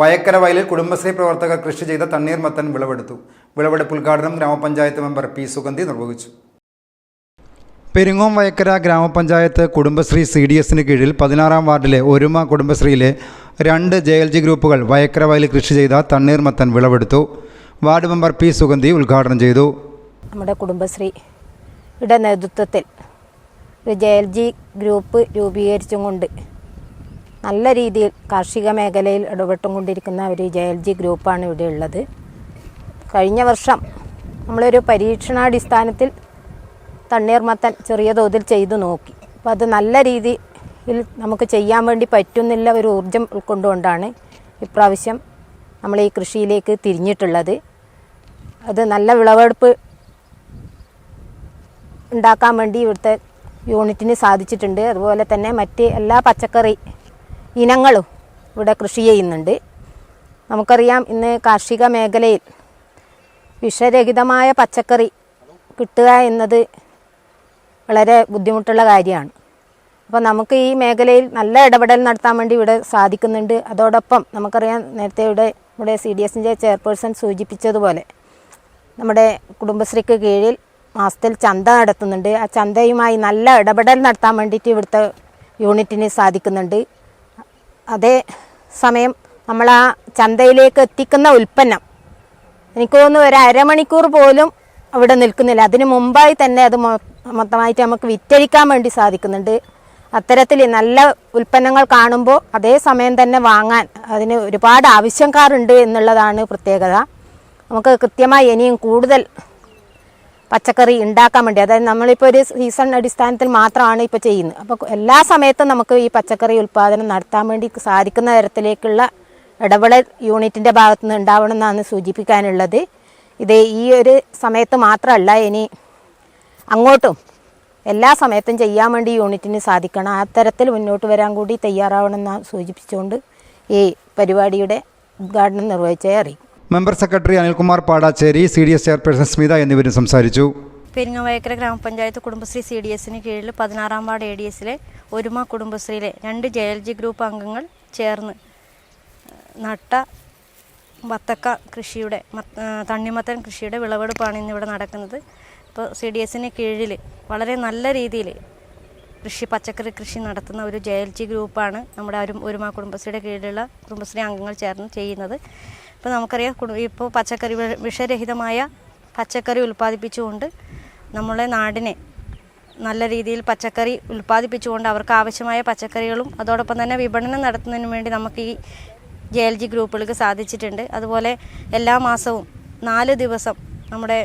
വയക്കര വയലിൽ കുടുംബശ്രീ പ്രവർത്തകർ കൃഷി ചെയ്ത തണ്ണീർമത്തൻ വിളവെടുത്തു. വിളവെടുപ്പ് ഉദ്ഘാടനം ഗ്രാമപഞ്ചായത്ത് മെമ്പർ പി സുഗന്ധി നിർവഹിച്ചു. പെരിങ്ങോം വയക്കര ഗ്രാമപഞ്ചായത്ത് കുടുംബശ്രീ സി ഡി എസിന് കീഴിൽ പതിനാറാം വാർഡിലെ ഒരുമ കുടുംബശ്രീയിലെ രണ്ട് ജെ എൽ ജി ഗ്രൂപ്പുകൾ വയക്കര വയലിൽ കൃഷി ചെയ്ത തണ്ണീർമത്തൻ വിളവെടുത്തു. വാർഡ് മെമ്പർ പി സുഗന്ധി ഉദ്ഘാടനം ചെയ്തു. നമ്മുടെ കുടുംബശ്രീയുടെ നേതൃത്വത്തിൽ ഒരു ജെ എൽ ജി ഗ്രൂപ്പ് രൂപീകരിച്ചും കൊണ്ട് നല്ല രീതിയിൽ കാർഷിക മേഖലയിൽ ഇടപെട്ടും കൊണ്ടിരിക്കുന്ന ഒരു ജെ എൽ ജി ഗ്രൂപ്പാണ് ഇവിടെ ഉള്ളത്. കഴിഞ്ഞ വർഷം നമ്മളൊരു പരീക്ഷണാടിസ്ഥാനത്തിൽ തണ്ണീർമത്തൻ ചെറിയ തോതിൽ ചെയ്തു നോക്കി. അപ്പോൾ അത് നല്ല രീതിയിൽ നമുക്ക് ചെയ്യാൻ വേണ്ടി പറ്റുന്നില്ല ഒരു ഊർജം ഉൾക്കൊണ്ടുകൊണ്ടാണ് ഇപ്രാവശ്യം നമ്മൾ ഈ കൃഷിയിലേക്ക് തിരിഞ്ഞിട്ടുള്ളത്. അത് നല്ല വിളവെടുപ്പ് ഉണ്ടാക്കാൻ വേണ്ടി ഇവിടുത്തെ യൂണിറ്റിന് സാധിച്ചിട്ടുണ്ട്. അതുപോലെ തന്നെ മറ്റ് എല്ലാ പച്ചക്കറി ഇനങ്ങളും ഇവിടെ കൃഷി ചെയ്യുന്നുണ്ട്. നമുക്കറിയാം ഇന്ന് കാർഷിക മേഖലയിൽ വിഷരഹിതമായ പച്ചക്കറി കിട്ടുക എന്നത് വളരെ ബുദ്ധിമുട്ടുള്ള കാര്യമാണ്. അപ്പോൾ നമുക്ക് ഈ മേഖലയിൽ നല്ല ഇടപെടൽ നടത്താൻ വേണ്ടി ഇവിടെ സാധിക്കുന്നുണ്ട്. അതോടൊപ്പം നമുക്കറിയാം നേരത്തെ ഇവിടെ നമ്മുടെ സി ഡി എസിന്റെ ചെയർപേഴ്സൺ സൂചിപ്പിച്ചതുപോലെ നമ്മുടെ കുടുംബശ്രീക്ക് കീഴിൽ മാസത്തിൽ ചന്ത നടത്തുന്നുണ്ട്. ആ ചന്തയുമായി നല്ല ഇടപെടൽ നടത്താൻ വേണ്ടിയിട്ട് ഇവിടുത്തെ യൂണിറ്റിന് സാധിക്കുന്നുണ്ട്. അതേ സമയം നമ്മൾ ആ ചന്തയിലേക്ക് എത്തിക്കുന്ന ഉൽപ്പന്നം. എനിക്ക് തോന്നുന്നു ഒരു അരമണിക്കൂർ പോലും അവിടെ നിൽക്കുന്നില്ല. അതിന് മുമ്പായി തന്നെ അത് മൊത്തമായിട്ട് നമുക്ക് വിറ്റഴിക്കാൻ വേണ്ടി സാധിക്കുന്നുണ്ട്. അത്തരത്തിൽ നല്ല ഉൽപ്പന്നങ്ങൾ കാണുമ്പോൾ അതേ സമയം തന്നെ വാങ്ങാൻ അതിന് ഒരുപാട് ആവശ്യക്കാരുണ്ട് എന്നുള്ളതാണ് പ്രത്യേകത. നമുക്ക് കൃത്യമായി ഇനിയും കൂടുതൽ പച്ചക്കറി ഉണ്ടാക്കാൻ വേണ്ടി. അതായത് നമ്മളിപ്പോൾ ഒരു സീസൺ അടിസ്ഥാനത്തിൽ മാത്രമാണ് ഇപ്പോൾ ചെയ്യുന്നത്. അപ്പോൾ എല്ലാ സമയത്തും നമുക്ക് ഈ പച്ചക്കറി ഉൽപ്പാദനം നടത്താൻ വേണ്ടി സാധിക്കുന്ന തരത്തിലേക്കുള്ള ഇടപെടൽ യൂണിറ്റിന്റെ ഭാഗത്തു നിന്ന് ഉണ്ടാവണമെന്നാണ് സൂചിപ്പിക്കാനുള്ളത്. ഇത് ഈ ഒരു സമയത്ത് മാത്രമല്ല ഇനി അങ്ങോട്ടും എല്ലാ സമയത്തും ചെയ്യാൻ വേണ്ടി യൂണിറ്റിന് സാധിക്കണം. ആ തരത്തിൽ മുന്നോട്ട് വരാൻ കൂടി തയ്യാറാവണമെന്ന് സൂചിപ്പിച്ചുകൊണ്ട് ഈ പരിപാടിയുടെ ഉദ്ഘാടനം നിർവഹിച്ചേ അറിയിക്കും. Member secretary Anilkumar Padachery C D S chairperson Smitha എന്നിവരും സംസാരിച്ചു. പെരിങ്ങവയക്കര ഗ്രാമപഞ്ചായത്ത് കുടുംബശ്രീ സി ഡി എസിന് കീഴിൽ പതിനാറാം വാർഡ് എ ഡി എസിലെ ഒരുമ കുടുംബശ്രീയിലെ രണ്ട് ജെ എൽ ജി ഗ്രൂപ്പ് അംഗങ്ങൾ ചേർന്ന് നട്ട വത്തക്ക കൃഷിയുടെ തണ്ണിമത്തൻ കൃഷിയുടെ വിളവെടുപ്പാണ് ഇന്നിവിടെ നടക്കുന്നത്. ഇപ്പോൾ സി ഡി എസിന് കീഴിൽ വളരെ നല്ല രീതിയിൽ കൃഷി പച്ചക്കറി കൃഷി നടത്തുന്ന ഒരു ജെ എൽ ജി ഗ്രൂപ്പാണ് നമ്മുടെ ഒരു ഒരുമ കുടുംബശ്രീയുടെ കീഴിലുള്ള കുടുംബശ്രീ അംഗങ്ങൾ ചേർന്ന് ചെയ്യുന്നത്. ഇപ്പോൾ നമുക്കറിയാം ഇപ്പോൾ പച്ചക്കറി വിഷരഹിതമായ പച്ചക്കറി ഉൽപ്പാദിപ്പിച്ചുകൊണ്ട് നമ്മളെ നാടിനെ നല്ല രീതിയിൽ പച്ചക്കറി ഉൽപ്പാദിപ്പിച്ചുകൊണ്ട് അവർക്ക് ആവശ്യമായ പച്ചക്കറികളും അതോടൊപ്പം തന്നെ വിപണനം നടത്തുന്നതിന് വേണ്ടി നമുക്ക് ഈ ജെ എൽ ജി ഗ്രൂപ്പുകൾക്ക് സാധിച്ചിട്ടുണ്ട്. അതുപോലെ എല്ലാ മാസവും നാല് ദിവസം നമ്മുടെ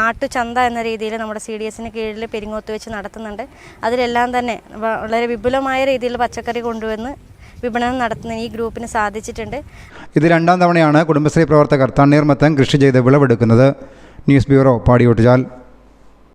നാട്ടുചന്ത എന്ന രീതിയിൽ നമ്മുടെ സി ഡി എസിന് കീഴിൽ പെരിങ്ങോത്ത് വെച്ച് നടത്തുന്നുണ്ട്. അതിലെല്ലാം തന്നെ വളരെ വിപുലമായ രീതിയിൽ പച്ചക്കറി കൊണ്ടുവന്ന് വിപണനം നടത്തുന്നതിന് ഈ ഗ്രൂപ്പിന് സാധിച്ചിട്ടുണ്ട്. ഇത് രണ്ടാം തവണയാണ് കുടുംബശ്രീ പ്രവർത്തകർ തണ്ണീർമത്തം കൃഷി ചെയ്ത് വിളവെടുക്കുന്നത്. News bureau Padiyottuchal.